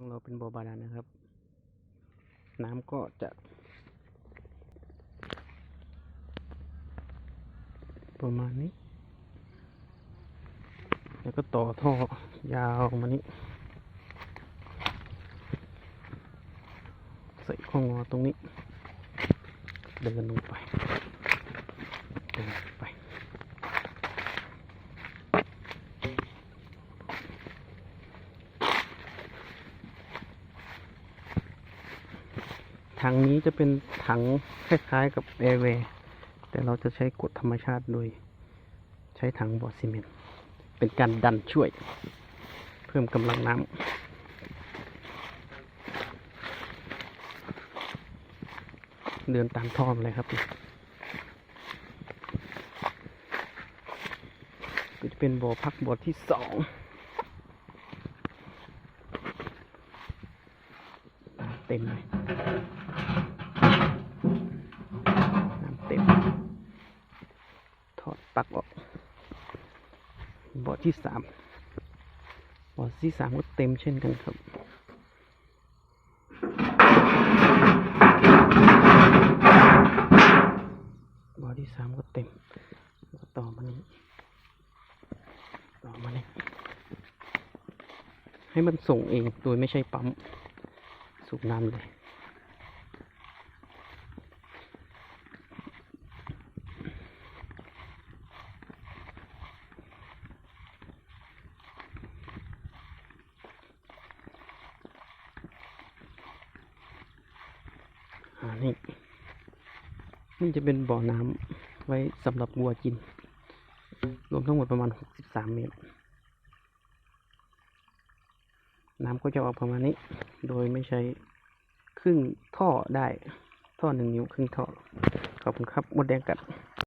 ของเราเป็นบ่อบาดาลนะครับ น้ำก็จะ ประมาณนี้ แล้วก็ต่อท่อยาวมานี้ ใส่ข้องงอตรงนี้ เดินลงไป เดินไป ถังนี้จะเป็นถังคล้ายๆกับแอร์เวย์แต่เราจะใช้กดธรรมชาติโดย ใช้ถังบอร์ดซีเมนต์เป็นการดันช่วย เพิ่มกำลังน้ำเดินตามท่อมเลยครับ ก็จะเป็นบ่อพักบ่อที่สองเต็มเลย น้ำเต็ม ถอดปลักออกบ่อที่สามบ่อที่สามก็เต็มเช่นกันครับบ่อที่สามก็เต็มก็ต่อมานี้ต่อมานี้ให้มันส่งเองโดยไม่ใช่ปั๊มสูบน้ำเลย อ่านี่นี่จะเป็นบ่อน้ำไว้สำหรับวัวกิน รวมทั้งหมดประมาณ 63 เมตร น้ำก็จะออกประมาณนี้ โดยไม่ใช้ครึ่งท่อได้ ท่อหนึ่งนิ้วครึ่งท่อ ขอบคุณครับ มดแดงกัด